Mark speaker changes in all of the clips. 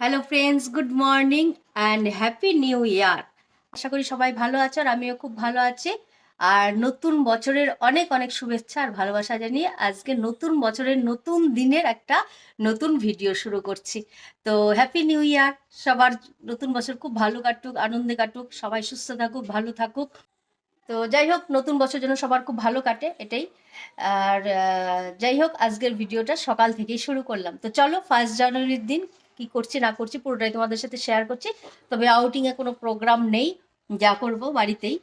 Speaker 1: Hello friends good morning and happy new year আশা করি সবাই ভালো আছো আর আমিও খুব ভালো আছি। আর নতুন বছরের অনেক অনেক শুভেচ্ছা আর ভালোবাসা জানিয়ে আজকে নতুন বছরের নতুন দিনের একটা নতুন ভিডিও শুরু করছি। তো হ্যাপি নিউ ইয়ার সবার নতুন বছর খুব ভালো কাটুক, আনন্দে কাটুক, সবাই সুস্থ থাকুক, ভালো থাকুক। তো যাই হোক, নতুন বছর যেন সবার খুব ভালো কাটে, এটাই। আর যাই হোক, আজকের ভিডিওটা সকাল থেকেই শুরু করলাম। তো চলো ফার্স্ট জানুয়ারির দিন কি করছি, না করছি, পুরোটাই তোমাদের সাথে শেয়ার করছি। তবে আউটিংয়ে কোনো প্রোগ্রাম নেই, যা করব বাড়িতেই।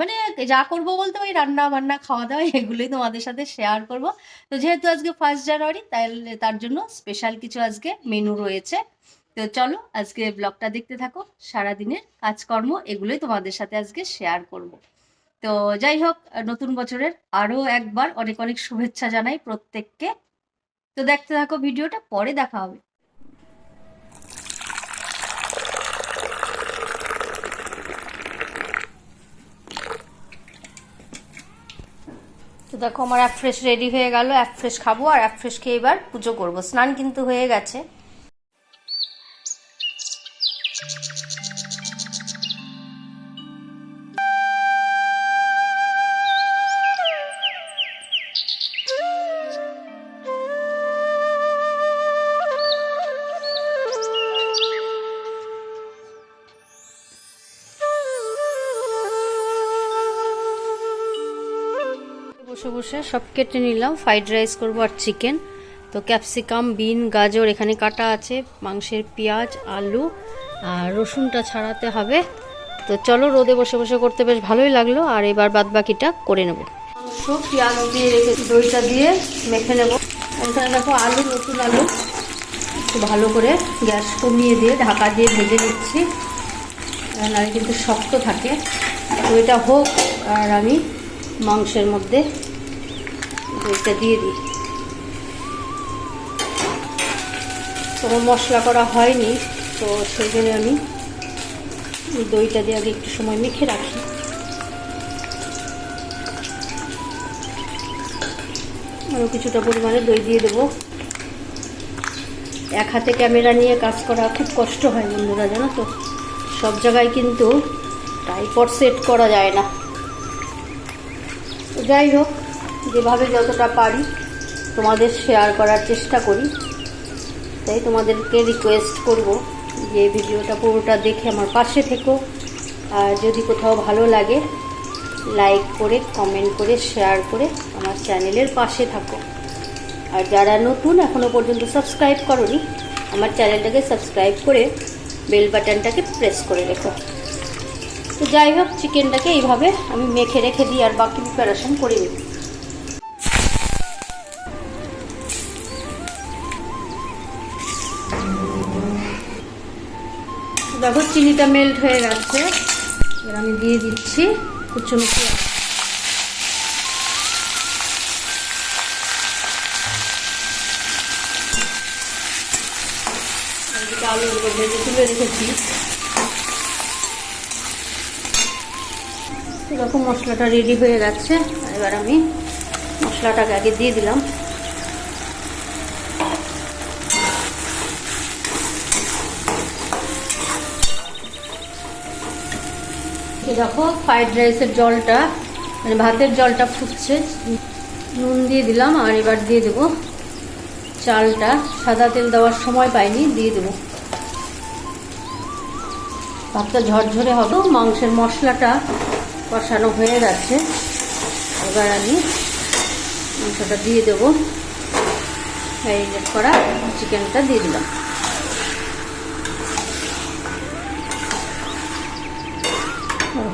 Speaker 1: মানে যা করব বলতে ওই রান্না বান্না খাওয়া দাওয়া এগুলোই তোমাদের সাথে শেয়ার করব। তো যেহেতু আজকে ফার্স্ট জানুয়ারি তাহলে তার জন্য স্পেশাল কিছু আজকে মেনু রয়েছে। তো চলো আজকে ব্লগটা দেখতে থাকো, সারাদিনের কাজকর্ম, এগুলোই তোমাদের সাথে আজকে শেয়ার করব। তো যাই হোক, নতুন বছরের আরও একবার অনেক অনেক শুভেচ্ছা জানাই প্রত্যেককে। তো দেখতে থাকো ভিডিওটা, পরে দেখা হবে। তো দেখো, আমার এক ফ্রেশ রেডি হয়ে গেল। এক ফ্রেশ খাব আর এক ফ্রেশ খেয়ে এবার পুজো করব। স্নান কিন্তু হয়ে গেছে। বসে সব কেটে নিলাম। ফ্রাইড রাইস করব আর চিকেন তো ক্যাপসিকাম বিন গাজর এখানে কাটা আছে। মাংসের পেঁয়াজ, আলু আর রসুনটা ছাড়াতে হবে। তো চলো রোদে বসে বসে করতে বেশ ভালোই লাগল। আর এবার বাদ বাকিটা করে নেব। মাংস, পেঁয়াজ দিয়ে রেখে দইটা দিয়ে। মেখে নেব। এখানে দেখো আলু নতুন আলু। ভালো করে গ্যাস কমিয়ে দিয়ে ঢাকা দিয়ে ভেজে নিচ্ছি। নাহলে কিন্তু শক্ত থাকে। তো এটা হোক আর আমি মাংসের মধ্যে দইটা দিয়ে দিই। কোনো মশলা করা হয়নি, তো সেই জন্য আমি দইটা দিয়ে আগে একটু সময় মেখে রাখি। আরও কিছুটা পরিমাণে দই দিয়ে দেবো। এক হাতে ক্যামেরা নিয়ে কাজ করা খুব কষ্ট হয় বন্ধুরা, জানো তো? সব জায়গায় কিন্তু ট্রাইপড সেট করা যায় না। যাই হোক যেভাবে যতটা পারি তোমাদের শেয়ার করার চেষ্টা করি। তাই তোমাদেরকে রিকোয়েস্ট করব যে ভিডিওটা পুরোটা দেখে আমার পাশে থেকো। আর যদি কোথাও ভালো লাগে লাইক করে কমেন্ট করে শেয়ার করে আমার চ্যানেলের পাশে থাকো। আর যারা নতুন এখনও পর্যন্ত সাবস্ক্রাইব করনি, আমার চ্যানেলটাকে সাবস্ক্রাইব করে বেল বাটনটাকে প্রেস করে রেখো। তো যাই হোক চিকেনটাকে এইভাবে আমি মেখে রেখে দিই আর বাকি প্রিপারেশন করে নিই। দেখো, চিনিটা মেল্ট হয়ে গেছে। এবার আমি দিয়ে দিচ্ছি কুচুনো পেঁয়াজ। ভেজে এরকম মশলাটা রেডি হয়ে গেছে। এবার আমি মশলাটাকে আগে দিয়ে দিলাম। দেখো ফ্রাইড রাইসের জলটা মানে ভাতের জলটা ফুটছে। নুন দিয়ে দিলাম, আর এবার দিয়ে দেবো চালটা। সাদা তেল দেওয়ার সময় পাইনি, দিয়ে দেবো। ভাতটা ঝরঝরে হবে, মাংসের মশলাটা কষানো হয়ে গেছে। এবার আমি মাংসটা দিয়ে দেবো। ম্যারিনেট করা চিকেনটা দিয়ে দিলাম।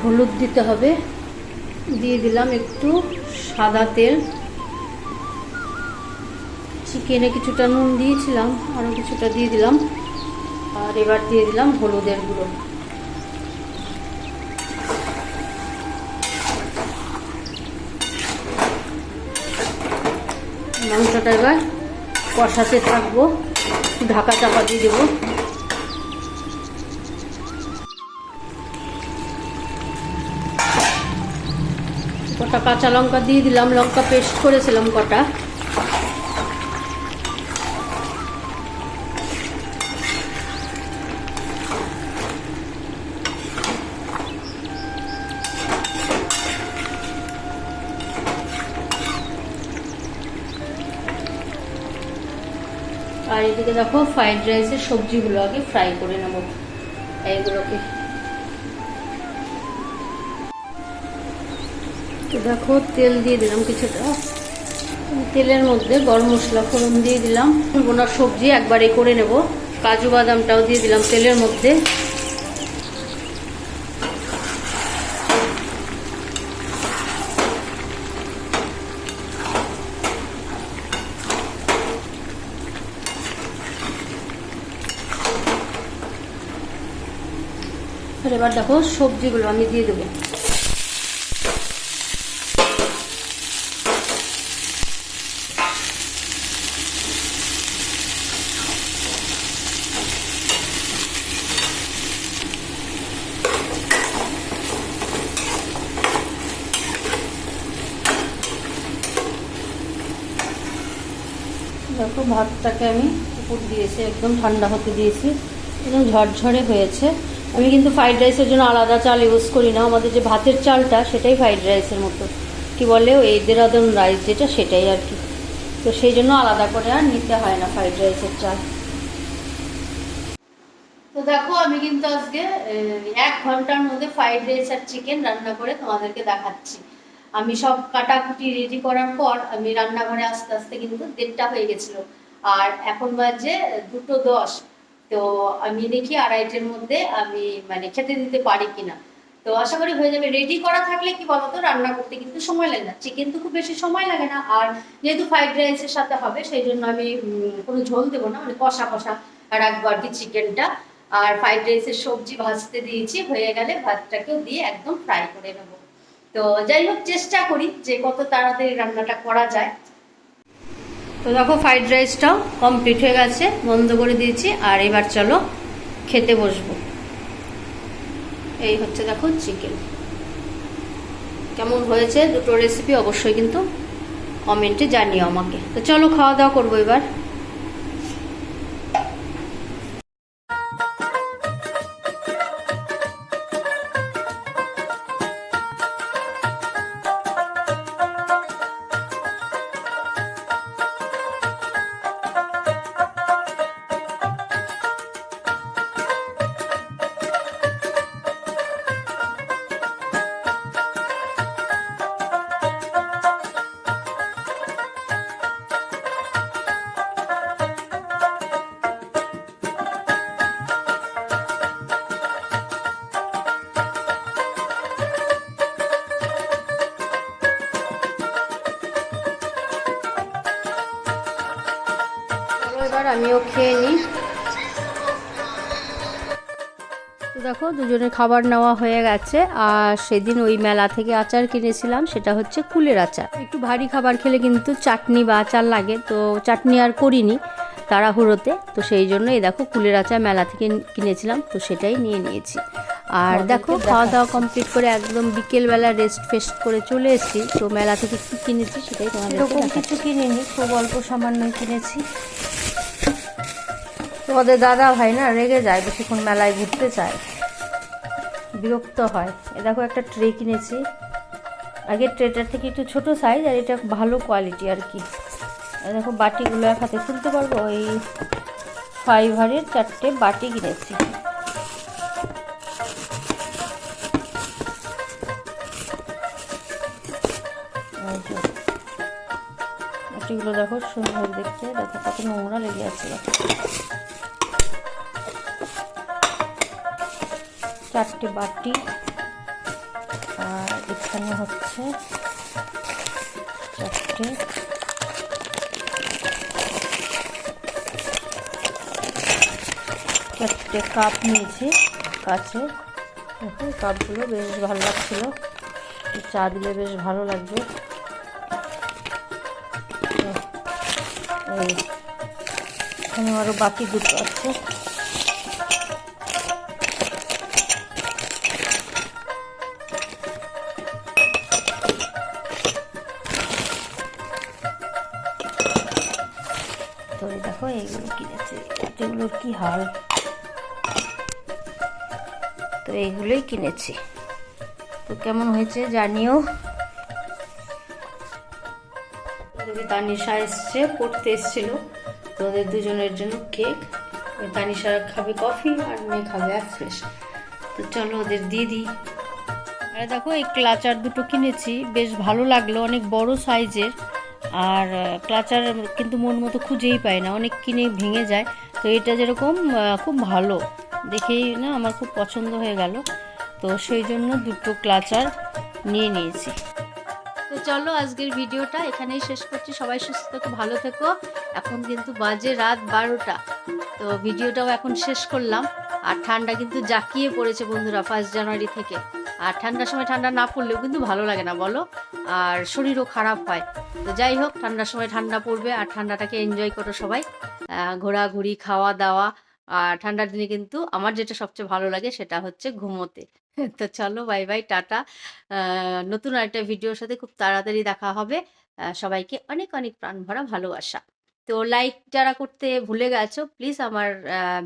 Speaker 1: হলুদ দিতে হবে। দিয়ে দিলাম একটু সাদা তেল। চিকেনে কিছুটা নুন দিয়েছিলাম আরও কিছুটা দিয়ে দিলাম। আর এবার দিয়ে দিলাম হলুদের গুঁড়ো। মাংসটা এবার কষাতে থাকব। ঢাকা চাপা দিয়ে দেবো। ওটা কাঁচা লঙ্কা দিয়ে দিলাম, লঙ্কা পেস্ট করেছিলাম কটা। আর এদিকে দেখো ফ্রাইড রাইসের সবজিগুলো আগে ফ্রাই করে নেব। এইগুলোকে তো দেখো তেল দিয়ে দিলাম কিছুটা। তেলের মধ্যে গরম মশলা, ফোড়ন দিয়ে দিলাম। বোনার সবজি একবারে করে নেব। কাজু বাদামটাও দিয়ে দিলাম তেলের মধ্যে। এবার দেখো সবজিগুলো আমি দিয়ে দেবো। দেখো, ভাতটাকে আমি উপর দিয়েছি, একদম ঠান্ডা হতে দিয়েছি। একদম ঝরঝরে হয়েছে। আমি কিন্তু ফ্রাইড রাইসের জন্য আলাদা চাল ইউজ করি না। আমাদের যে ভাতের চালটা, সেটাই ফ্রাইড রাইসের মতো। কি বলে, ওই দেরাদন রাইস যেটা, সেটাই আর কি। তো সেই জন্য আলাদা করে আর নিতে হয় না ফ্রাইড রাইসের চাল। তো দেখো, আমি কিন্তু আজকে এক ঘণ্টার মধ্যে ফ্রাইড রাইস আর চিকেন রান্না করে তোমাদেরকে দেখাচ্ছি। আমি সব কাটাকুটি রেডি করার পর আমি রান্নাঘরে আস্তে আস্তে কিন্তু দেড়টা হয়ে গেছিল। আর এখন বাজে দুটো দশ। তো আমি দেখি আড়াইটের মধ্যে আমি মানে খেতে দিতে পারি কিনা। তো আশা করি হয়ে যাবে। রেডি করা থাকলে কি বলতো, রান্না করতে কিন্তু সময় লাগে না। চিকেন তো খুব বেশি সময় লাগে না। আর যেহেতু ফ্রাইড রাইসের সাথে হবে, সেই জন্য আমি কোনো ঝোল দেবো না। মানে কষা কষা রাখব আর কি চিকেনটা আর ফ্রাইড রাইসের সবজি ভাজতে দিয়েছি। হয়ে গেলে ভাতটাকেও দিয়ে একদম ফ্রাই করে নেব। তো যাই হোক চেষ্টা করি যে কত তাড়াতাড়ি রান্নাটা করা যায়। তো দেখো ফ্রাইড রাইসটাও কমপ্লিট হয়ে গেছে, বন্ধ করে দিয়েছি, আর এবার চলো খেতে বসবো। এই হচ্ছে দেখো চিকেন কেমন হয়েছে দুটো রেসিপি অবশ্যই কিন্তু কমেন্টে জানিও আমাকে। তো চলো খাওয়া দাওয়া করব এবার। আমিও খেয়ে নিই। তো দেখো দুজনে খাবার নেওয়া হয়ে গেছে। আর সেদিন ওই মেলা থেকে আচার কিনেছিলাম সেটা হচ্ছে কুলের আচার। একটু ভারী খাবার খেলে কিন্তু চাটনি বা আচার লাগে তো চাটনি আর করিনি তাড়াহুড়োতে। তো সেই জন্য এই দেখো কুলের আচার মেলা থেকে কিনেছিলাম তো সেটাই নিয়ে নিয়েছি। আর দেখো খাওয়া দাওয়া কমপ্লিট করে একদম বিকেলবেলা রেস্ট ফেস্ট করে চলে এসেছি। তো মেলা থেকে কী কিনেছি সেটাই তোমাদের কিছু কিনিনি খুব অল্প সামান্য কিনেছি। তোমাদের দাদা ভাই না রেগে যায়, বেশিক্ষণ মেলায় ঘুরতে চায়। বিরক্ত হয়। এ দেখো একটা ট্রে কিনেছি। আগের ট্রেটার থেকে একটু ছোট সাইজ আর এটা ভালো কোয়ালিটি আর কি। দেখো বাটিগুলো এক হাতে খুলতে পারব? ওই ফাইভারের চারটে বাটি কিনেছি। বাটিগুলো দেখো সুন্দর দেখতে। দেখো কত নোংরা লেগে আছে। চারটে বাটি। আর এখানে হচ্ছে চারটে। চারটে কাপ নিয়েছি কাছে। কাপগুলো বেশ ভালো লাগছিল। চা দিলে বেশ ভালো লাগবে। এখানে আরও বাকি দুটো আছে। এগুলোর কি হাল? তো এইগুলোই কিনেছি। তো কেমন হয়েছে জানিও? তানিশা এসছে, পড়তে এসছিল। তো
Speaker 2: তো ওদের দুজনের জন্য কেক। তানিশা খাবে কফি আর মেয়ে খাবে এক ফ্রেশ তো চলো ওদের দিয়ে দিই। আরে দেখো, এই ক্লাচার দুটো কিনেছি। বেশ ভালো লাগল, অনেক বড় সাইজের। আর ক্লাচার কিন্তু মন মতো খুঁজেই পাই না, অনেক কিনে ভেঙে যায়। তো এটা যেরকম খুব ভালো। দেখেই না আমার খুব পছন্দ হয়ে গেল। তো সেই জন্য দুটো ক্লাচার নিয়ে নিয়েছি। তো চলো আজকের ভিডিওটা এখানেই শেষ করছি। সবাই সুস্থ থেকো, ভালো থেকো। এখন কিন্তু বাজে রাত বারোটা। তো ভিডিওটাও এখন শেষ করলাম। আর ঠান্ডা কিন্তু জাকিয়ে পড়েছে বন্ধুরা ফার্স্ট জানুয়ারি থেকে। আর ঠান্ডার সময় ঠান্ডা না পড়লেও কিন্তু ভালো লাগে না, বলো। আর শরীরও খারাপ হয়। তো যাই হোক, ঠান্ডার সময় ঠান্ডা পড়বে আর ঠান্ডাটাকে এনজয় করো সবাই। ঘোরাঘুরি খাওয়া দাওয়া আর ঠান্ডার দিনে কিন্তু আমার যেটা সবচেয়ে ভালো লাগে সেটা হচ্ছে ঘুমোতে। তো চলো বাই বাই টাটা। নতুন আরেকটা ভিডিওর সাথে খুব তাড়াতাড়ি দেখা হবে। সবাইকে অনেক অনেক প্রাণ ভরা ভালোবাসা। তো লাইক যারা করতে ভুলে গেছো প্লিজ আমার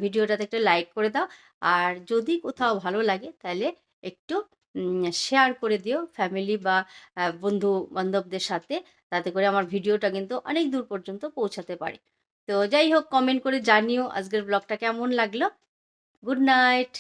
Speaker 2: ভিডিওটাতে একটু লাইক করে দাও। আর যদি কোথাও ভালো লাগে, তাহলে একটু শেয়ার করে দিও ফ্যামিলি বা বন্ধু বান্ধবদের সাথে। তাতে করে আমার ভিডিওটা কিন্তু অনেক দূর পর্যন্ত পৌঁছাতে পারে। তো যাই হোক কমেন্ট করে জানিও আজকের ব্লগটা কেমন লাগল। Good night